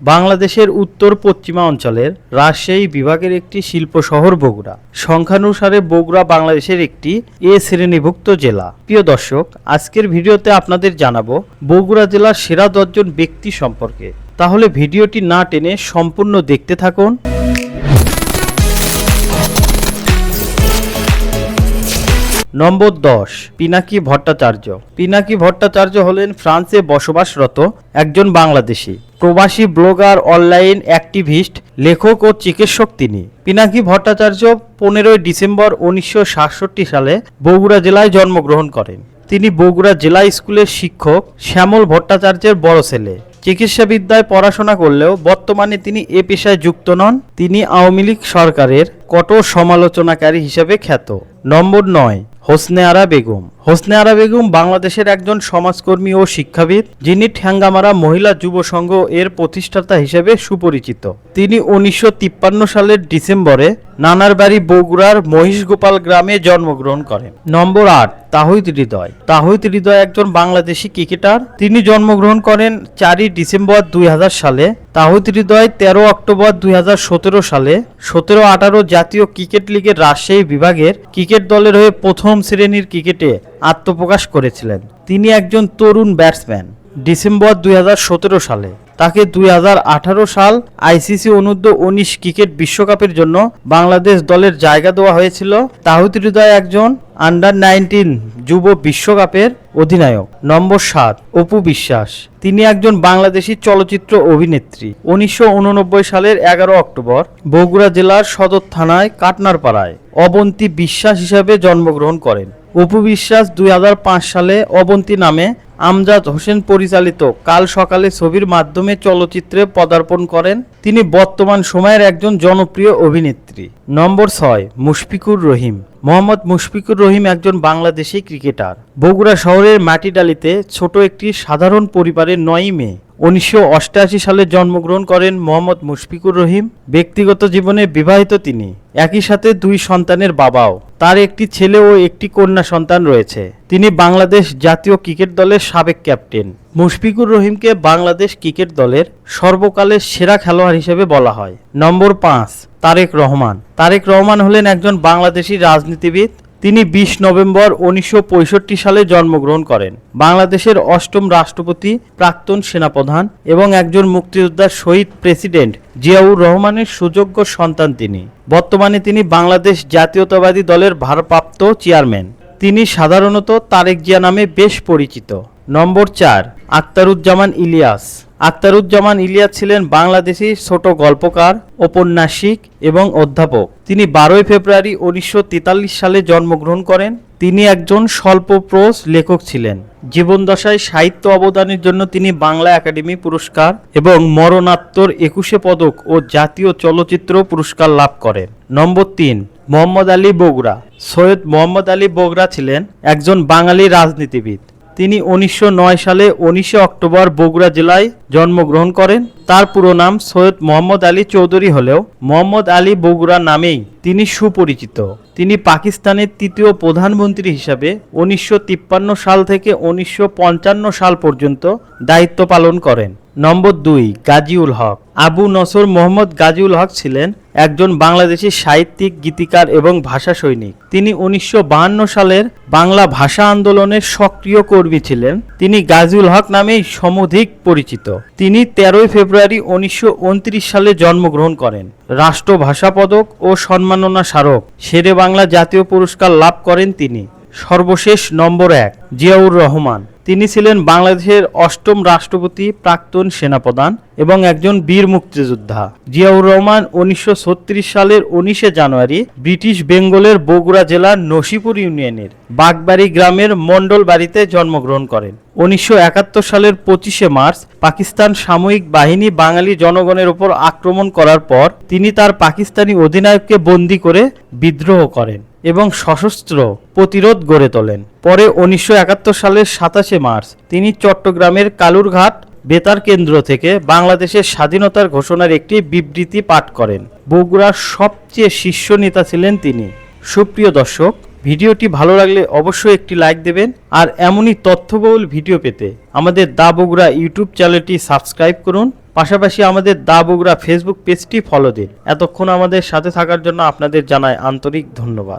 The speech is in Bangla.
বাংলাদেশের উত্তর পশ্চিমা অঞ্চলের রাজশাহী বিভাগের একটি শিল্প শহর বগুড়া। সংখ্যানুসারে বগুড়া বাংলাদেশের একটি এ শ্রেণীভুক্ত জেলা। প্রিয় দর্শক, আজকের ভিডিওতে আপনাদের জানাব বগুড়া জেলার সেরা দশজন ব্যক্তি সম্পর্কে। তাহলে ভিডিওটি না টেনে সম্পূর্ণ দেখতে থাকুন। নম্বর দশ, পিনাকি ভট্টাচার্য। পিনাকি ভট্টাচার্য হলেন ফ্রান্সে বসবাসরত একজন বাংলাদেশি। প্রবাসী ব্লগার, অনলাইন অ্যাক্টিভিস্ট, লেখক ও চিকিৎসক তিনি। পিনাকি ভট্টাচার্য পনেরোই ডিসেম্বর উনিশশো সাতষট্টি সালে বগুড়া জেলায় জন্মগ্রহণ করেন। তিনি বগুড়া জেলা স্কুলের শিক্ষক শ্যামল ভট্টাচার্যের বড় ছেলে। চিকিৎসাবিদ্যায় পড়াশোনা করলেও বর্তমানে তিনি এ পেশায় যুক্ত নন। তিনি আওয়ামী লীগ সরকারের কঠোর সমালোচনাকারী হিসেবে খ্যাত। নম্বর নয় হোসনে আরা বেগম। হোসনে আরা বেগম বাংলাদেশের একজন সমাজকর্মী ও শিক্ষাবিদ, যিনি ঠ্যাঙ্গামারা মহিলা যুব সংঘ এর প্রতিষ্ঠাতা হিসেবে সুপরিচিত। তিনি উনিশশো তিপ্পান্ন সালের ডিসেম্বরে নানার বাড়ি বগুড়ার মহিষগোপাল গ্রামে জন্মগ্রহণ করেন। নম্বর আট তাহিদ হৃদয়। তাহিদ হৃদয় একজন বাংলাদেশি ক্রিকেটার। তিনি জন্মগ্রহণ করেন চারই ডিসেম্বর দুই হাজার সালে। তাহিদ হৃদয় তেরো অক্টোবর দুই হাজার সতেরো সালে। সতেরো আঠারো জাতীয় ক্রিকেট লিগের রাজশাহী বিভাগের ক্রিকেট দলের হয়ে প্রথম শ্রেণির ক্রিকেটে আত্মপ্রকাশ করেছিলেন। তিনি একজন তরুণ ব্যাটসম্যান। ডিসেম্বর দুই হাজার সতেরো সালে। তাকে দুই হাজার আঠারো সাল আইসিসি অনূর্ধ্ব উনিশ ক্রিকেট বিশ্বকাপের জন্য বাংলাদেশ দলের জায়গা দেওয়া হয়েছিল তাহিদ হৃদয় একজন আন্ডার নাইনটিন যুব বিশ্বকাপের অধিনায়ক। নম্বর সাত, অপু বিশ্বাস। তিনি একজন বাংলাদেশি চলচ্চিত্র অভিনেত্রী। উনিশশো উননব্বই সালের এগারো অক্টোবর বগুড়া জেলার সদর থানায় কাটনারপাড়ায় অবন্তী বিশ্বাস হিসাবে জন্মগ্রহণ করেন। অপু বিশ্বাস দুই হাজার পাঁচ সালে অবন্তী নামে আমজাদ হোসেন পরিচালিত কাল সকালে ছবির মাধ্যমে চলচ্চিত্রে পদার্পণ করেন। তিনি বর্তমান সময়ের একজন জনপ্রিয় অভিনেত্রী। নম্বর ছয়, মুশফিকুর রহিম। মোহাম্মদ মুশফিকুর রহিম একজন বাংলাদেশি ক্রিকেটার। বগুড়া শহরের মাটিডালিতে ছোট একটি সাধারণ পরিবারের নয়ই মে, উনিশশো সালে জন্মগ্রহণ করেন মোহাম্মদ মুশফিকুর রহিম। ব্যক্তিগত জীবনে বিবাহিত তিনি। একই সাথে দুই সন্তানের বাবাও। তার একটি ছেলে ও একটি কন্যা সন্তান রয়েছে। তিনি বাংলাদেশ জাতীয় ক্রিকেট দলের সাবেক ক্যাপ্টেন। মুশফিকুর রহিমকে বাংলাদেশ ক্রিকেট দলের সর্বকালের সেরা খেলোয়াড় হিসেবে বলা হয়। নম্বর পাঁচ, তারেক রহমান। তারেক রহমান হলেন একজন বাংলাদেশি রাজনীতিবিদ তিনি বিশ নভেম্বর উনিশশো পঁয়ষট্টি সালে জন্মগ্রহণ করেন। বাংলাদেশের অষ্টম রাষ্ট্রপতি, প্রাক্তন সেনাপ্রধান এবং একজন মুক্তিযোদ্ধার শহীদ প্রেসিডেন্ট জিয়াউর রহমানের সুযোগ্য সন্তান তিনি। বর্তমানে তিনি বাংলাদেশ জাতীয়তাবাদী দলের ভারপ্রাপ্ত চেয়ারম্যান। তিনি সাধারণত তারেক জিয়া নামে বেশ পরিচিত। নম্বর চার আক্তারুজ্জামান ইলিয়াস। আক্তারুজ্জামান ইলিয়াস ছিলেন বাংলাদেশি ছোট গল্পকার, ঔপন্যাসিক এবং অধ্যাপক। তিনি বারোই ফেব্রুয়ারি উনিশশো তেতাল্লিশ সালে জন্মগ্রহণ করেন। তিনি একজন স্বল্পপ্রজ লেখক ছিলেন। জীবনদশায় সাহিত্য অবদানের জন্য তিনি বাংলা একাডেমি পুরস্কার এবং মরণাত্মর একুশে পদক ও জাতীয় চলচ্চিত্র পুরস্কার লাভ করেন। নম্বর তিন, মোহাম্মদ আলী বগুড়া। সৈয়দ মোহাম্মদ আলী বগুড়া ছিলেন একজন বাঙালি রাজনীতিবিদ। তিনি উনিশশো নয় সালে উনিশে অক্টোবর বগুড়া জেলায় জন্মগ্রহণ করেন। তার পুরো নাম সৈয়দ মোহাম্মদ আলী চৌধুরী হলেও মোহাম্মদ আলী বগুড়া নামেই তিনি সুপরিচিত। তিনি পাকিস্তানের তৃতীয় প্রধানমন্ত্রী হিসাবে উনিশশো তিপ্পান্ন সাল থেকে উনিশশো পঞ্চান্ন সাল পর্যন্ত দায়িত্ব পালন করেন। নম্বর দুই, গাজীউল হক। আবু নসর মোহাম্মদ গাজীউল হক ছিলেন একজন বাংলাদেশি সাহিত্যিক, গীতিকার এবং ভাষা সৈনিক। তিনি উনিশশো সালের বাংলা ভাষা আন্দোলনের সক্রিয় কর্মী ছিলেন। তিনি গাজীউল হক নামেই সমধিক পরিচিত। তিনি তেরোই ফেব্রুয়ারি উনিশশো উনত্রিশ সালে জন্মগ্রহণ করেন। রাষ্ট্রভাষা পদক ও সম্মাননা স্মারক। শেরে বাংলা জাতীয় পুরস্কার লাভ করেন তিনি। সর্বশেষ নম্বর এক, জিয়াউর রহমান। তিনি ছিলেন বাংলাদেশের অষ্টম রাষ্ট্রপতি, প্রাক্তন সেনাপ্রধান এবং একজন বীর মুক্তিযোদ্ধা। জিয়াউর রহমান উনিশশো ছত্রিশ সালের উনিশে জানুয়ারি ব্রিটিশ বেঙ্গলের বগুড়া জেলার নসিপুর ইউনিয়নের বাগবাড়ি গ্রামের মণ্ডল বাড়িতে জন্মগ্রহণ করেন। উনিশশো একাত্তর সালের পঁচিশে মার্চ পাকিস্তান সাময়িক বাহিনী বাঙালি জনগণের উপর আক্রমণ করার পর তিনি তার পাকিস্তানি অধিনায়ককে বন্দী করে বিদ্রোহ করেন। এবং সশস্ত্র প্রতিরোধ গড়ে তোলেন। পরে উনিশশো একাত্তর সালের সাতাশে মার্চ তিনি চট্টগ্রামের কালুরঘাট বেতার কেন্দ্র থেকে বাংলাদেশের স্বাধীনতার ঘোষণার একটি বিবৃতি পাঠ করেন। বগুড়ার সবচেয়ে শীর্ষ নেতা ছিলেন তিনি। সুপ্রিয় দর্শক, ভিডিওটি ভালো লাগলে অবশ্যই একটি লাইক দেবেন আর এমনই তথ্যবহুল ভিডিও পেতে আমাদের দা বগুড়া ইউটিউব চ্যানেলটি সাবস্ক্রাইব করুন। পাশাপাশি আমাদের দা বগুড়া ফেসবুক পেজটি ফলো দিন। এতক্ষণ আমাদের সাথে থাকার জন্য আপনাদের জানায় আন্তরিক ধন্যবাদ।